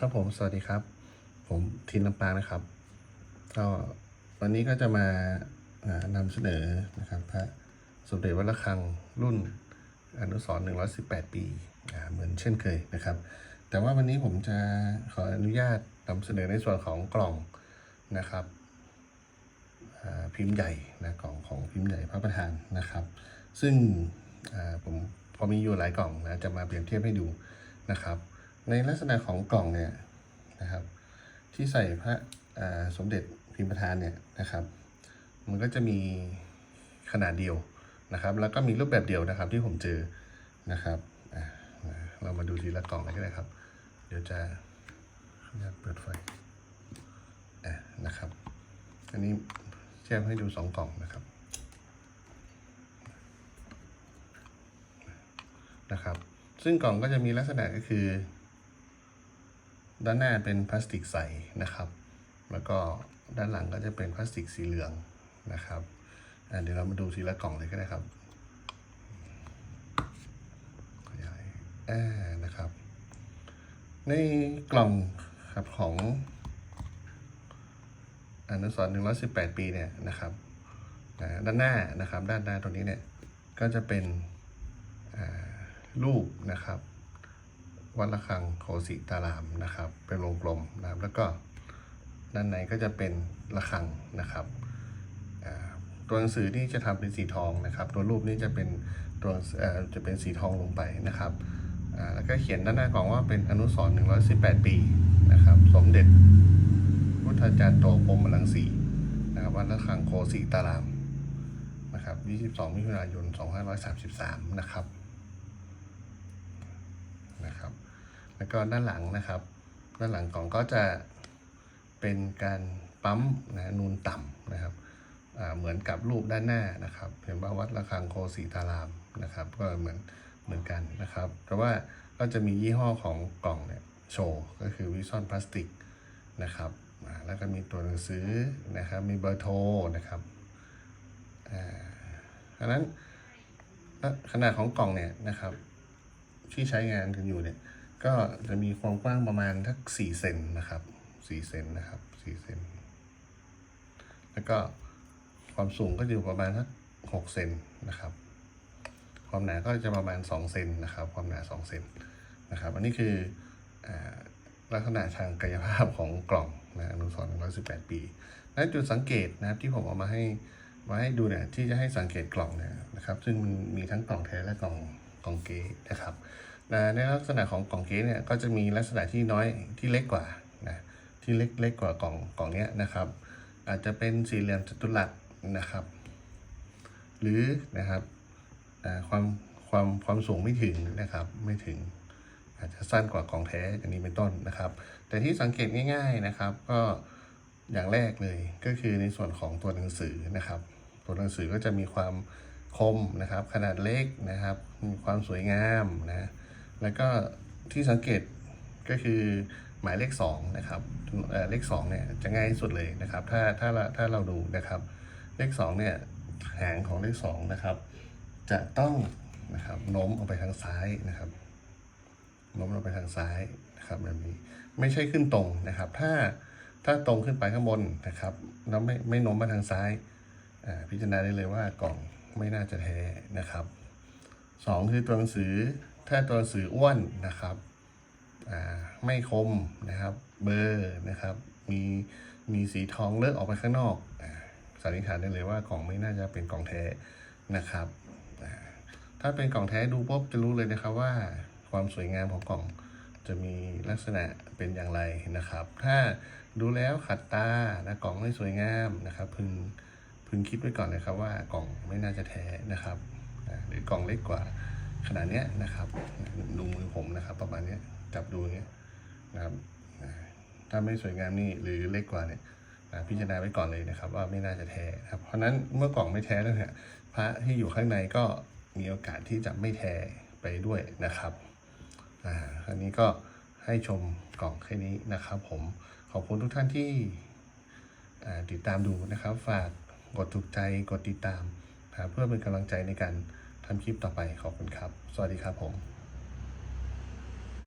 ครับผมสวัสดีครับ ผมทินลำปางนะครับ ก็วันนี้ก็จะมาานำเสนอนะครับพระสมเด็จวัดระฆังรุ่นอนุสรณ์118ปีอ่าเหมือนเช่นเคยนะครับ แต่ว่าวันนี้ผมจะขออนุญาตนำเสนอในส่วนของกล่องนะครับพิมพ์ใหญ่นะกล่องของพิมพ์ใหญ่พระประธานนะครับ ซึ่งผมพอมีอยู่หลายกล่องนะจะมาเปรียบเทียบให้ดูนะครับ ในลักษณะของกล่องเนี่ยนะครับ ที่ใส่พระสมเด็จพิมพ์ประธานเนี่ยนะครับ มันก็จะมีขนาดเดียวนะครับ แล้วก็มีรูปแบบเดียวนะครับที่ผมเจอนะครับเรามาดูทีละกล่องเลยก็ได้ครับ เดี๋ยวจะขออนุญาตเปิดไฟะนะครับ อันนี้แจ้งให้ดูสองกล่องนะครับนะครับ ซึ่งกล่องก็จะมีลักษณะก็คือ ด้านหน้าเป็นพลาสติกใสนะครับ แล้วก็ด้านหลังก็จะเป็นพลาสติกสีเหลืองนะครับอ่เดี๋ยวเรามาดูทีละกล่องเลยก็ได้ครับขยายอ่านะครับ ในกล่องครับของอนุสรณ์118ปีเนี่ยนะครับด้านหน้านะครับ ด้านหน้าตรงนี้เนี่ยก็จะเป็นรูปนะครับ วัดระฆังโคสิตารามนะครับ เป็นวงกลมนะครับ แล้วก็ด้านในก็จะเป็นระฆังนะครับตัวหนังสือนี่จะทำเป็นสีทองนะครับ ตัวรูปนี่จะเป็นตัวจะเป็นสีทองลงไปนะครับแล้วก็เขียนด้านหน้ากล่องว่าเป็นอนุสรณ์118 ปีนะครับ สมเด็จพุทธาจารย์โตกรมลังสีนะครับวัดระฆังโคสิตารามนะครับ 22 มิถุนายน 2533 นะครับนะครับ แล้วก็ด้านหลังนะครับ ด้านหลังกล่องก็จะเป็นการปั๊มนะนูนต่ำนะครับเหมือนกับรูปด้านหน้านะครับ เห็นว่าวัดระฆังโคสีตารามนะครับ ก็เหมือนเหมือนกันนะครับ แต่ว่าก็จะมียี่ห้อของกล่องเนี่ยโชว์ก็คือวิซอนพลาสติกนะครับแล้วก็มีตัวหนังสือนะครับ มีเบอร์โทรนะครับอันนั้นขนาดของกล่องเนี่ยนะครับ ที่ใช้งานกันอยู่เนี่ย ก็จะมีความกว้างประมาณทักสี่เซนนะครับสี่เซนนะครับสี่เซนแล้วก็ความสูงก็อยู่ประมาณทักหกเซนนะครับ ความหนาก็จะประมาณสองเซนนะครับ ความหนาสองเซนนะครับ อันนี้คืออลักษณะทางกายภาพของกล่องนะอนุสรณ์118 ปีและจุดสังเกตนะครับที่ผมเอามาให้มาให้ดูเนี่ยที่จะให้สังเกตกล่องเนี่ยนะครับ ซึ่งมันมีทั้งกล่องแท้และกล่องกล่องเก๊นะครับ นะในลักษณะของกล่องเก๊เนี่ยก็จะมีลักษณะที่น้อยที่เล็กกว่านะที่เล็กเล็กกว่ากล่องกล่องเนี้ยนะครับ อาจจะเป็นสี่เหลี่ยมจัตุรัสนะครับ หรือนะครับความความความสูงไม่ถึงนะครับไม่ถึง อาจจะสั้นกว่ากล่องแท้อย่างนี้เป็นต้นนะครับ แต่ที่สังเกตง่าย ๆนะครับ ก็อย่างแรกเลยก็คือในส่วนของตัวหนังสือนะครับ ตัวหนังสือก็จะมีความคมนะครับ ขนาดเล็กนะครับ มีความสวยงามนะ แล้วก็ที่สังเกตก็คือหมายเลขสองนะครับเเลขสองเนี่ยจะง่ายที่สุดเลยนะครับ ถ้าถ้าเราถ้าเราดูนะครับ เลขสองเนี่ยหางของเลขสองนะครับจะต้องนะครับโน้มออกไปทางซ้ายนะครับโน้มออกไปทางซ้ายนะครับแบบนี้ไม่ใช่ขึ้นตรงนะครับ ถ้าถ้าตรงขึ้นไปข้างบนนะครับแล้วไม่ไม่โน้มมาทางซ้ายพิจารณาได้เลยว่ากล่องไม่น่าจะแท้นะครับสองคือตัวหนังสือ ถ้าตัวสืออ้วนนะครับไม่คมนะครับ เบอร์นะครับ มีมีสีทองเลิกออกไปข้างนอกอาสันนิษฐานได้เลยว่ากล่องไม่น่าจะเป็นกล่องแท้นะครับถ้าเป็นกล่องแท้ดูปุ๊บจะรู้เลยนะครับว่าความสวยงามของกล่องจะมีลักษณะเป็นอย่างไรนะครับ ถ้าดูแล้วขัดตานะกล่องไม่สวยงามนะครับ พึงพึงคิดไว้ก่อนเลยครับว่ากล่องไม่น่าจะแท้นะครับหรือกล่องเล็กกว่า ขนาดเนี้ยนะครับดูมือผมนะครับ ประมาณเนี้ยจับดูอย่างเงี้ยนะครับถ้าไม่สวยงามนี่หรือเล็กกว่าเนี่ยพิจารณาไว้ก่อนเลยนะครับ ว่าไม่น่าจะแท้ครับ เพราะนั้นเมื่อกล่องไม่แท้แล้วเนี่ยพระที่อยู่ข้างในก็มีโอกาสที่จะไม่แท้ไปด้วยนะครับอ่าอันนี้ก็ให้ชมกล่องแค่นี้นะครับ ผมขอบคุณทุกท่านที่ติดตามดูนะครับ ฝากกดถูกใจกดติดตาม เพื่อเป็นกำลังใจในการ ทำคลิปต่อไปขอบคุณครับ สวัสดีครับผม